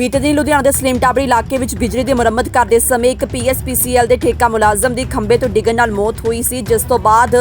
ਬੀਤੇ ਦਿਨ ਲੁਧਿਆਣਾ ਦੇ ਸਲੀਮ ਟਾਬਰੀ ਇਲਾਕੇ ਵਿੱਚ ਬਿਜਲੀ ਦੀ ਮੁਰੰਮਤ ਕਰਦੇ ਸਮੇਂ ਇੱਕ ਪੀਐਸਪੀਸੀਐਲ ਦੇ ਠੇਕਾ ਮੁਲਾਜ਼ਮ ਦੀ ਖੰਭੇ ਤੋਂ ਡਿੱਗਣ ਨਾਲ ਮੌਤ ਹੋਈ ਸੀ, ਜਿਸ ਤੋਂ ਬਾਅਦ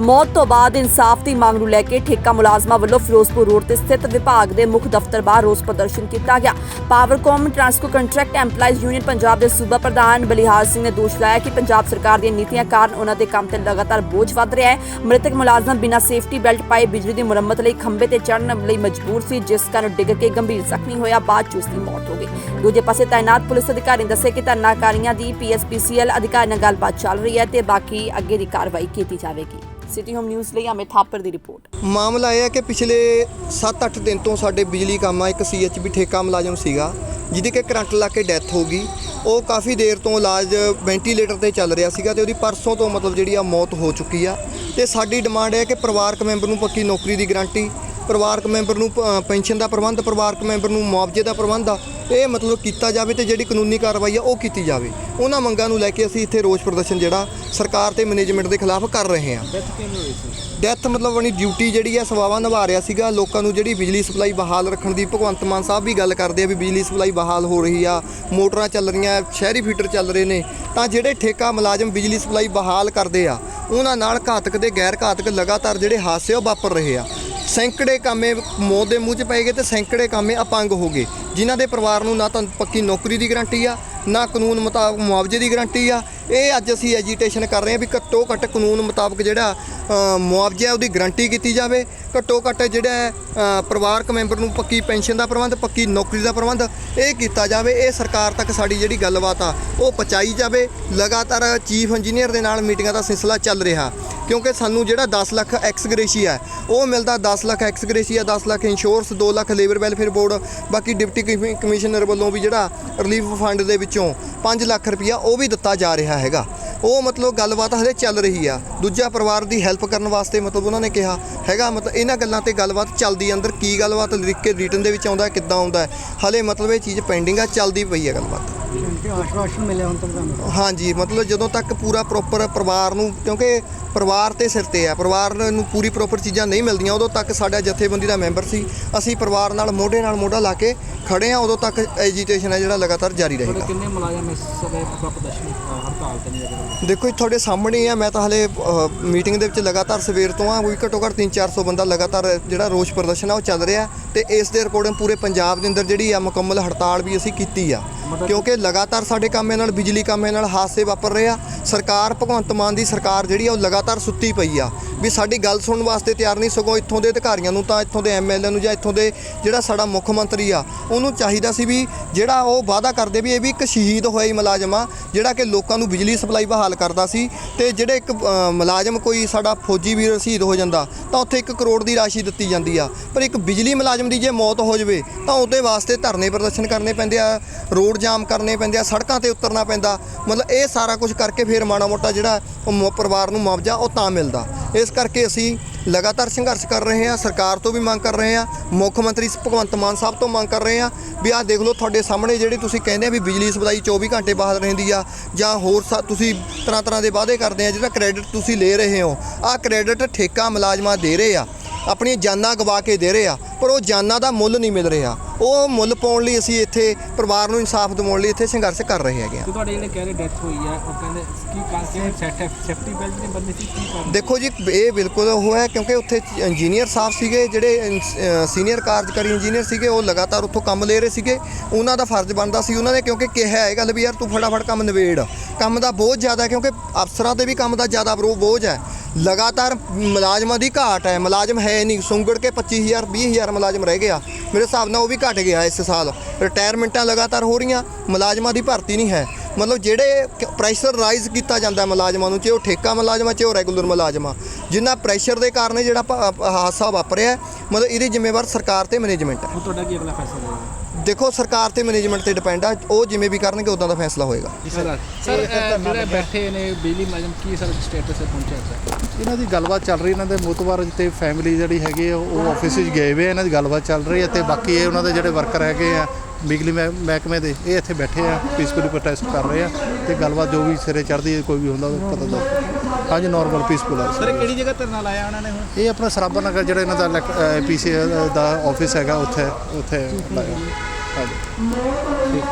ਮੌਤ ਤੋਂ ਬਾਅਦ ਇਨਸਾਫ ਦੀ ਮੰਗ ਨੂੰ ਲੈ ਕੇ ਠੇਕਾ ਮੁਲਾਜ਼ਮਾਂ ਵੱਲੋਂ ਫਿਰੋਜ਼ਪੁਰ ਰੋਡ ਤੇ ਸਥਿਤ ਵਿਭਾਗ ਦੇ ਮੁੱਖ ਦਫ਼ਤਰ ਬਾਹਰ ਰੋਸ ਪ੍ਰਦਰਸ਼ਨ ਕੀਤਾ ਗਿਆ। Powercom Transco contract EMPLOYEES union Punjab ਦੇ ਸੂਬਾ ਪ੍ਰਧਾਨ ਬਲਿਹਾਰ ਸਿੰਘ ਨੇ ਦੋਸ਼ ਲਾਇਆ ਕਿ ਪੰਜਾਬ ਸਰਕਾਰ ਦੀਆਂ ਨੀਤੀਆਂ ਕਾਰਨ ਉਹਨਾਂ ਦੇ ਕੰਮ ਤੇ ਲਗਾਤਾਰ ਬੋਝ ਵੱਧ ਰਿਹਾ ਹੈ। ਮ੍ਰਿਤਕ ਮੁਲਾਜ਼ਮ ਬਿਨਾਂ ਸੇਫਟੀ ਬੈਲਟ ਪਾਏ ਬਿਜਲੀ ਦੀ ਮੁਰੰਮਤ ਲਈ ਖੰਭੇ ਤੇ ਚੜ੍ਹਨ ਲਈ ਮਜਬੂਰ ਸੀ, ਜਿਸ ਕਾਰਨ ਡਿੱਗ ਕੇ ਗੰਭੀਰ ਜ਼ਖਮੀ ਹੋਇਆ, ਬਾਅਦ ਚ ਉਸ ਦੀ ਮੌਤ ਹੋ ਗਈ। ਦੂਜੇ ਪਾਸੇ ਤਾਇਨਾਤ ਪੁਲਿਸ ਅਧਿਕਾਰੀ ਨੇ ਦੱਸਿਆ ਕਿ ਧਰਨਾਕਾਰੀਆਂ ਦੀ ਪੀਐਸਪੀਸੀਐਲ ਅਧਿਕਾਰੀ ਨਾਲ ਗੱਲਬਾਤ ਚੱਲ ਰਹੀ ਹੈ ਤੇ ਬਾਕੀ ਅੱਗੇ ਦੀ ਕਾਰਵਾਈ ਕੀਤੀ ਜਾਵੇਗੀ। ਸਿਟੀ ਹੋਮ ਨਿਊਜ਼ ਲਈ ਅਮਿਤ ਥਾਪਰ ਦੀ ਰਿਪੋਰਟ। ਮਾਮਲਾ ਇਹ ਹੈ ਕਿ ਪਿਛਲੇ 7-8 ਦਿਨ ਤੋਂ ਸਾਡੇ ਬਿਜਲੀ ਕੰਮ ਆ ਇੱਕ ਸੀਐਚਬੀ ਠੇਕਾ ਮੁਲਾਜ਼ਮ ਸੀਗਾ, ਜਿਹਦੀ ਕਿ ਕਰੰਟ ਲਾ ਕੇ ਡੈਥ ਹੋ ਗਈ। ਉਹ ਕਾਫੀ ਦੇਰ ਤੋਂ ਇਲਾਜ ਵੈਂਟੀਲੇਟਰ ਤੇ ਚੱਲ ਰਿਹਾ ਸੀਗਾ ਤੇ ਉਹਦੀ ਪਰਸੋਂ ਤੋਂ ਮਤਲਬ ਜਿਹੜੀ ਆ ਮੌਤ ਹੋ ਚੁੱਕੀ ਆ। ਤੇ ਸਾਡੀ ਡਿਮਾਂਡ ਹੈ ਕਿ ਪਰਿਵਾਰਕ ਮੈਂਬਰ ਨੂੰ ਪੱਕੀ ਨੌਕਰੀ ਦੀ ਗਾਰੰਟੀ, ਪਰਿਵਾਰਕ ਮੈਂਬਰ ਨੂੰ ਪੈਨਸ਼ਨ ਦਾ ਪ੍ਰਬੰਧ, ਪਰਿਵਾਰਕ ਮੈਂਬਰ ਨੂੰ ਮੁਆਵਜ਼ੇ ਦਾ ਪ੍ਰਬੰਧ ਆ ਇਹ ਮਤਲਬ ਕੀਤਾ ਜਾਵੇ ਤੇ ਜਿਹੜੀ ਕਾਨੂੰਨੀ ਕਾਰਵਾਈ ਆ ਉਹ ਕੀਤੀ ਜਾਵੇ। ਉਹਨਾਂ ਮੰਗਾਂ ਨੂੰ ਲੈ ਕੇ ਅਸੀਂ ਇੱਥੇ ਰੋਸ ਪ੍ਰਦਰਸ਼ਨ ਜਿਹੜਾ ਸਰਕਾਰ ਤੇ ਮੈਨੇਜਮੈਂਟ ਦੇ ਖਿਲਾਫ ਕਰ ਰਹੇ ਹਾਂ। ਡੈਥ ਮਤਲਬ ਆਪਣੀ ਡਿਊਟੀ ਜਿਹੜੀ ਹੈ ਸਵਾਵਾ ਨਿਭਾ ਰਿਹਾ ਸੀਗਾ। ਲੋਕਾਂ ਨੂੰ ਜਿਹੜੀ ਬਿਜਲੀ ਸਪਲਾਈ ਬਹਾਲ ਰੱਖਣ ਦੀ ਭਗਵੰਤ ਮਾਨ ਸਾਹਿਬ ਵੀ ਗੱਲ ਕਰਦੇ ਆ ਵੀ ਬਿਜਲੀ ਸਪਲਾਈ ਬਹਾਲ ਹੋ ਰਹੀ ਆ ਮੋਟਰਾਂ ਚੱਲ ਰਹੀਆਂ ਸ਼ਹਿਰੀ ਫੀਡਰ ਚੱਲ ਰਹੇ ਨੇ। ਤਾਂ ਜਿਹੜੇ ਠੇਕਾ ਮੁਲਾਜ਼ਮ ਬਿਜਲੀ ਸਪਲਾਈ ਬਹਾਲ ਕਰਦੇ ਆ ਉਹਨਾਂ ਨਾਲ ਘਾਤਕ ਤੇ ਗੈਰ ਘਾਤਕ ਲਗਾਤਾਰ ਜਿਹੜੇ ਹਾਦਸੇ ਉਹ ਵਾਪਰ ਰਹੇ ਆ। ਸੈਂਕੜੇ ਕਾਮੇ ਮੌਤ ਦੇ ਮੂੰਹ 'ਚ ਪੈ ਗਏ ਤੇ ਸੈਂਕੜੇ ਕਾਮੇ ਅਪੰਗ ਹੋ ਗਏ। ਜਿਨ੍ਹਾਂ ਦੇ ਪਰਿਵਾਰ ਨੂੰ ਨਾ ਤਾਂ ਪੱਕੀ ਨੌਕਰੀ ਦੀ ਗਾਰੰਟੀ ਆ, ਨਾ ਕਾਨੂੰਨ ਮੁਤਾਬਕ ਮੁਆਵਜ਼ੇ ਦੀ ਗਾਰੰਟੀ ਆ। ਇਹ ਅੱਜ ਅਸੀਂ ਐਜੀਟੇਸ਼ਨ ਕਰ ਰਹੇ ਹਾਂ ਵੀ ਘੱਟੋ ਘੱਟ ਕਾਨੂੰਨ ਮੁਤਾਬਕ ਜਿਹੜਾ ਮੁਆਵਜ਼ਾ ਉਹਦੀ ਗਾਰੰਟੀ ਕੀਤੀ ਜਾਵੇ। ਘੱਟੋ ਘੱਟ ਜਿਹੜਾ ਪਰਿਵਾਰਕ ਮੈਂਬਰ ਨੂੰ ਪੱਕੀ ਪੈਨਸ਼ਨ ਦਾ ਪ੍ਰਬੰਧ, ਪੱਕੀ ਨੌਕਰੀ ਦਾ ਪ੍ਰਬੰਧ ਇਹ ਕੀਤਾ ਜਾਵੇ। ਇਹ ਸਰਕਾਰ ਤੱਕ ਸਾਡੀ ਜਿਹੜੀ ਗੱਲਬਾਤ ਆ, ਉਹ ਪਹੁੰਚਾਈ ਜਾਵੇ। ਲਗਾਤਾਰ ਚੀਫ ਇੰਜੀਨੀਅਰ ਦੇ ਨਾਲ ਮੀਟਿੰਗਾਂ ਦਾ ਸਿਲਸਿਲਾ ਚੱਲ ਰਿਹਾ। ਕਿਉਂਕਿ ਸਾਨੂੰ ਜਿਹੜਾ 10 ਲੱਖ ਐਕਸ ਗ੍ਰੇਸ਼ੀਆ ਹੈ, ਉਹ ਮਿਲਦਾ 10 lakh ex gratia 10 lakh insurance 2 lakh labour welfare board ਬਾਕੀ ਡਿਪਟੀ ਕਮਿ- ਕਮਿਸ਼ਨਰ ਵੱਲੋਂ ਵੀ ਜਿਹੜਾ ਰਿਲੀਫ ਫੰਡ ਦੇ ਵਿੱਚੋਂ 5 ਲੱਖ ਰੁਪਇਆ ਉਹ ਵੀ ਦਿੱਤਾ ਜਾ ਰਿਹਾ ਹੈਗਾ। ਉਹ ਮਤਲਬ ਗੱਲਬਾਤ ਹਲੇ ਚੱਲ ਰਹੀ ਆ। ਦੂਜਾ ਪਰਿਵਾਰ ਦੀ ਹੈਲਪ ਕਰਨ ਵਾਸਤੇ ਮਤਲਬ ਉਹਨਾਂ ਨੇ ਕਿਹਾ ਹੈਗਾ ਮਤਲਬ ਇਹਨਾਂ ਗੱਲਾਂ ਤੇ ਗੱਲਬਾਤ ਚੱਲਦੀ ਆ ਅੰਦਰ ਕੀ ਗੱਲਬਾਤ ਲਿਖ ਕੇ ਰਿਟਨ ਦੇ ਵਿੱਚ ਆਉਂਦਾ ਕਿੱਦਾਂ ਆਉਂਦਾ ਹਲੇ ਮਤਲਬ ਇਹ ਚੀਜ਼ ਪੈਂਡਿੰਗ ਆ ਚੱਲਦੀ ਪਈ ਆ ਗੱਲਬਾਤ। ਕਿ ਆਸ਼ਵਾਸਨ ਮਿਲਿਆ ਹੁਣ ਤੱਕ ਤੁਹਾਨੂੰ? ਹਾਂਜੀ ਮਤਲਬ ਜਦੋਂ ਤੱਕ ਪੂਰਾ ਪ੍ਰੋਪਰ ਪਰਿਵਾਰ ਨੂੰ ਕਿਉਂਕਿ ਪਰਿਵਾਰ ਤੇ ਸਿਰ ਤੇ ਆ ਪਰਿਵਾਰ ਨੂੰ ਪੂਰੀ ਪ੍ਰੋਪਰ ਚੀਜ਼ਾਂ ਨਹੀਂ ਮਿਲਦੀਆਂ ਉਦੋਂ ਤੱਕ ਸਾਡਾ ਜਥੇਬੰਦੀ ਦਾ ਮੈਂਬਰ ਸੀ। ਅਸੀਂ ਪਰਿਵਾਰ ਨਾਲ ਮੋਢੇ ਨਾਲ ਮੋਢਾ ਲਾ ਕੇ ਖੜੇ ਆ ਉਦੋਂ ਤੱਕ ਐਜੀਟੇਸ਼ਨ ਹੈ ਜਿਹੜਾ ਲਗਾਤਾਰ ਜਾਰੀ ਰਹੇਗਾ। ਕਿੰਨੇ ਮੁਲਾਜ਼ਮ ਇਸ ਸਮੇਂ ਪ੍ਰਦਰਸ਼ਨ ਹੜਤਾਲ ਤੇ ਨੇ ਜਿਹੜੇ ਦੇਖੋ ਜੀ ਤੁਹਾਡੇ ਸਾਹਮਣੇ ਆ ਮੈਂ ਤਾਂ ਹਲੇ ਮੀਟਿੰਗ ਦੇ ਵਿੱਚ ਲਗਾਤਾਰ ਸਵੇਰ ਤੋਂ ਆ ਕੋਈ ਘੱਟੋ ਘੱਟ 3-400 ਬੰਦਾ ਲਗਾਤਾਰ ਜਿਹੜਾ ਰੋਸ ਪ੍ਰਦਰਸ਼ਨ ਆ ਉਹ ਚੱਲ ਰਿਹਾ। ਤੇ ਇਸ ਦੇ ਰਿਕਾਰਡਿੰਗ ਪੂਰੇ ਪੰਜਾਬ ਦੇ ਅੰਦਰ ਜਿਹੜੀ ਆ ਮੁਕੰਮਲ ਹੜਤਾਲ ਵੀ ਅਸੀਂ ਕੀਤੀ ਆ। ਕਿਉਂਕਿ ਲਗਾਤਾਰ ਸਾਡੇ ਕੰਮੇ ਨਾਲ, ਬਿਜਲੀ ਕੰਮੇ ਨਾਲ ਹਾਦਸੇ ਵਾਪਰ ਰਹੇ ਆ। ਸਰਕਾਰ ਭਗਵੰਤ ਮਾਨ ਦੀ ਸਰਕਾਰ ਜਿਹੜੀ ਆ, ਉਹ ਲਗਾਤਾਰ ਸੁੱਤੀ ਪਈ ਆ। ਵੀ ਸਾਡੀ ਗੱਲ ਸੁਣਨ ਵਾਸਤੇ ਤਿਆਰ ਨਹੀਂ, ਸਗੋਂ ਇੱਥੋਂ ਦੇ ਅਧਿਕਾਰੀਆਂ ਨੂੰ ਤਾਂ ਇੱਥੋਂ ਦੇ ਐਮਐਲਏ ਨੂੰ ਜਾਂ ਇੱਥੋਂ ਦੇ ਜਿਹੜਾ ਸਾਡਾ ਮੁੱਖ ਮੰਤਰੀ ਆ, ਉਹਨੂੰ ਚਾਹੀਦਾ ਸੀ ਵੀ ਜਿਹੜਾ ਉਹ ਵਾਅਦਾ ਕਰਦੇ ਵੀ ਇਹ ਵੀ ਇੱਕ ਸ਼ਹੀਦ ਹੋਇਆ ਹੀ ਮੁਲਾਜ਼ਮ ਆ ਜਿਹੜਾ ਕਿ ਲੋਕਾਂ ਨੂੰ ਬਿਜਲੀ ਸਪਲਾਈ ਬਹਾਲ ਕਰਦਾ ਸੀ ਤੇ ਜਿਹੜੇ ਇੱਕ ਮੁਲਾਜ਼ਮ ਕੋਈ ਸਾਡਾ ਫੌਜੀ ਵੀਰ ਸ਼ਹੀਦ ਹੋ ਜਾਂਦਾ, ਤਾਂ ਉੱਥੇ 1 ਕਰੋੜ ਦੀ ਰਾਸ਼ੀ ਦਿੱਤੀ ਜਾਂਦੀ ਆ। ਪਰ ਇੱਕ ਬਿਜਲੀ ਮੁਲਾਜ਼ਮ ਦੀ ਜੇ ਮੌਤ ਹੋ ਜਾਵੇ, ਤਾਂ ਉਹਦੇ ਵਾਸਤੇ ਧਰਨੇ ਪ੍ਰਦਰਸ਼ਨ ਕਰਨੇ ਪੈਂਦੇ ਆ, ਰੋਡ ਜਾਮ ਕਰਨੇ ਪੈਂਦੇ ਆ, ਸੜਕਾਂ ਤੇ ਉਤਰਨਾ ਪੈਂਦਾ। ਮਤਲਬ ਇਹ ਸਾਰਾ ਕੁਝ ਕਰਕੇ ਫਿਰ ਮਾੜਾ ਮੋਟਾ ਜਿਹੜਾ ਪਰਿਵਾਰ ਨੂੰ ਮੁਆਵਜ਼ਾ ਉਹ ਤਾਂ ਮਿਲਦਾ। ਇਸ ਕਰਕੇ ਅਸੀਂ ਲਗਾਤਾਰ ਸੰਘਰਸ਼ ਕਰ ਰਹੇ ਹਾਂ, ਸਰਕਾਰ ਤੋਂ ਵੀ ਮੰਗ ਕਰ ਰਹੇ ਹਾਂ, ਮੁੱਖ ਮੰਤਰੀ ਭਗਵੰਤ ਮਾਨ ਸਾਹਿਬ ਤੋਂ ਮੰਗ ਕਰ ਰਹੇ ਹਾਂ ਵੀ ਆਹ ਦੇਖ ਲਓ ਤੁਹਾਡੇ ਸਾਹਮਣੇ ਜਿਹੜੇ ਤੁਸੀਂ ਕਹਿੰਦੇ ਆ ਵੀ ਬਿਜਲੀ ਸਪਲਾਈ 24 ਘੰਟੇ ਬਾਹਰ ਰਹਿੰਦੀ ਆ ਜਾਂ ਹੋਰ ਸਾ- ਤੁਸੀਂ ਤਰ੍ਹਾਂ ਤਰ੍ਹਾਂ ਦੇ ਵਾਅਦੇ ਕਰਦੇ ਆ, ਜਿਹਦਾ ਕ੍ਰੈਡਿਟ ਤੁਸੀਂ ਲੈ ਰਹੇ ਹੋ। ਆਹ ਕ੍ਰੈਡਿਟ ਠੇਕਾ ਮੁਲਾਜ਼ਮਾਂ ਦੇ ਰਹੇ ਆ। ਆਪਣੀਆਂ ਜਾਨਾਂ ਗਵਾ ਕੇ ਦੇ ਰਹੇ ਆ ਪਰ ਉਹ ਜਾਨਾਂ ਦਾ ਮੁੱਲ ਨਹੀਂ ਮਿਲ ਰਿਹਾ। ਉਹ ਮੁੱਲ ਪਾਉਣ ਲਈ ਅਸੀਂ ਇੱਥੇ ਪਰਿਵਾਰ ਨੂੰ ਇਨਸਾਫ ਦਿਵਾਉਣ ਲਈ ਇੱਥੇ ਸੰਘਰਸ਼ ਕਰ ਰਹੇ ਹੈਗੇ ਆ। ਤੇ ਤੁਹਾਡੇ ਜਿਹੜੇ ਕਹਿ ਰਹੇ ਡੈਥ ਹੋਈ ਹੈ ਉਹ ਕਹਿੰਦੇ ਕੀ ਕਾਂਸੇ ਸੈਟ ਸੇਫਟੀ ਬੈਲਟ ਨਹੀਂ ਬੰਦੇ ਸੀ ਕੀ ਕਾਰਨ ਦੇਖੋ ਜੀ ਇਹ ਬਿਲਕੁਲ ਉਹ ਹੈ ਕਿਉਂਕਿ ਉੱਥੇ ਇੰਜੀਨੀਅਰ ਸਾਹਿਬ ਸੀਗੇ ਜਿਹੜੇ ਸੀਨੀਅਰ ਕਾਰਜਕਾਰੀ ਇੰਜੀਨੀਅਰ ਸੀਗੇ ਉਹ ਲਗਾਤਾਰ ਉੱਥੋਂ ਕੰਮ ਲੈ ਰਹੇ ਸੀਗੇ। ਉਹਨਾਂ ਦਾ ਫਰਜ਼ ਬਣਦਾ ਸੀ ਉਹਨਾਂ ਨੇ ਕਿਉਂਕਿ ਕਿਹਾ ਇਹ ਗੱਲ ਵੀ ਯਾਰ ਤੂੰ ਫਟਾਫਟ ਕੰਮ ਨਿਬੇੜ। ਕੰਮ ਦਾ ਬਹੁਤ ਜ਼ਿਆਦਾ ਕਿਉਂਕਿ ਅਫਸਰਾਂ ਤੇ ਵੀ ਕੰਮ ਦਾ ਜ਼ਿਆਦਾ ਬਰੋ ਬੋਝ ਹੈ। ਲਗਾਤਾਰ ਮੁਲਾਜ਼ਮਾਂ ਦੀ ਘਾਟ ਹੈ। ਮੁਲਾਜ਼ਮ ਹੈ ਨਹੀਂ। ਸੁੰਗੜ ਕੇ 25000 20000 ਮੁਲਾਜ਼ਮ ਰਹਿ ਗਿਆ। ਮੇਰੇ ਹਿਸਾਬ ਨਾਲ ਉਹ ਵੀ ਘਟ ਗਿਆ ਇਸ ਸਾਲ। ਰਿਟਾਇਰਮੈਂਟਾਂ ਲਗਾਤਾਰ ਹੋ ਰਹੀਆਂ। ਮੁਲਾਜ਼ਮਾਂ ਦੀ ਭਰਤੀ ਨਹੀਂ ਹੈ। ਮਤਲਬ ਜਿਹੜੇ ਪ੍ਰੈਸ਼ਰ ਰਾਈਜ਼ ਕੀਤਾ ਜਾਂਦਾ ਮੁਲਾਜ਼ਮਾਂ ਨੂੰ, ਚਾਹੇ ਉਹ ਠੇਕਾ ਮੁਲਾਜ਼ਮ ਆ ਚਾਹੇ ਉਹ ਰੈਗੂਲਰ ਮੁਲਾਜ਼ਮ ਆ। ਜਿੰਨਾ ਪ੍ਰੈਸ਼ਰ ਦੇ ਕਾਰਨ ਜਿਹੜਾ ਹਾਦਸਾ ਵਾਪਰਿਆ ਮਤਲਬ ਇਹਦੀ ਜ਼ਿੰਮੇਵਾਰ ਸਰਕਾਰ ਤੇ ਮੈਨੇਜਮੈਂਟ ਹੈ। ਤੁਹਾਡਾ ਕੀ ਅਗਲਾ ਫੈਸਲਾ ਹੋਵੇਗਾ ਦੇਖੋ ਸਰਕਾਰ ਤੇ ਮੈਨੇਜਮੈਂਟ ਤੇ ਡਿਪੈਂਡ ਆ ਉਹ ਜਿਵੇਂ ਵੀ ਕਰਨਗੇ ਉਦਾਂ ਦਾ ਫੈਸਲਾ ਹੋਏਗਾ। ਸਰ ਸਰ ਜਿਹੜੇ ਬੈਠੇ ਨੇ ਬਿਜਲੀ ਮੁਲਾਜ਼ਮ ਕੀ ਸਰ ਸਟੇਟਸ ਤੇ ਪਹੁੰਚਿਆ ਸਰ ਇਹਨਾਂ ਦੀ ਗੱਲਬਾਤ ਚੱਲ ਰਹੀ ਇਹਨਾਂ ਦੇ ਮੁਤਬਰ ਤੇ ਫੈਮਿਲੀ ਜਿਹੜੀ ਹੈਗੀ ਆ, ਉਹ ਆਫਿਸ ਵਿੱਚ ਗਏ ਹੋਏ ਆ ਇਹਨਾਂ ਦੀ ਗੱਲਬਾਤ ਚੱਲ ਰਹੀ ਹੈ ਤੇ ਬਾਕੀ ਇਹ ਉਹਨਾਂ ਦੇ ਜਿਹੜੇ ਵਰਕਰ ਹੈਗੇ ਆ ਬਿਜਲੀ ਮਹਿ- ਮਹਿਕਮੇ ਦੇ ਇਹ ਇੱਥੇ ਬੈਠੇ ਆ ਪੀਸਫੁਲੀ ਪ੍ਰੋਟੈਸਟ ਕਰ ਰਹੇ ਆ ਤੇ ਗੱਲਬਾਤ ਜੋ ਵੀ ਸਿਰੇ ਚੜ੍ਹਦੀ ਹੈ ਕੋਈ ਵੀ ਹੁੰਦਾ ਪਤਾ ਦੱਸ ਹਾਂਜੀ ਨਾਰਮਲ ਪੀਸਫੁਲ ਆ। ਸਰ ਕਿਹੜੀ ਜਗ੍ਹਾ ਧਰਨਾ ਲਾਇਆ ਉਹਨਾਂ ਨੇ ਹੁਣ? ਇਹ ਆਪਣਾ ਸਰਾਭਾ ਨਗਰ ਜਿਹੜਾ ਇਹਨਾਂ ਦਾ ਪੀਸੀ ਦਾ ਆਫਿਸ ਹੈਗਾ ਉੱਥੇ ਉੱਥੇ ਲਾਇਆ। ਹਾਂਜੀ।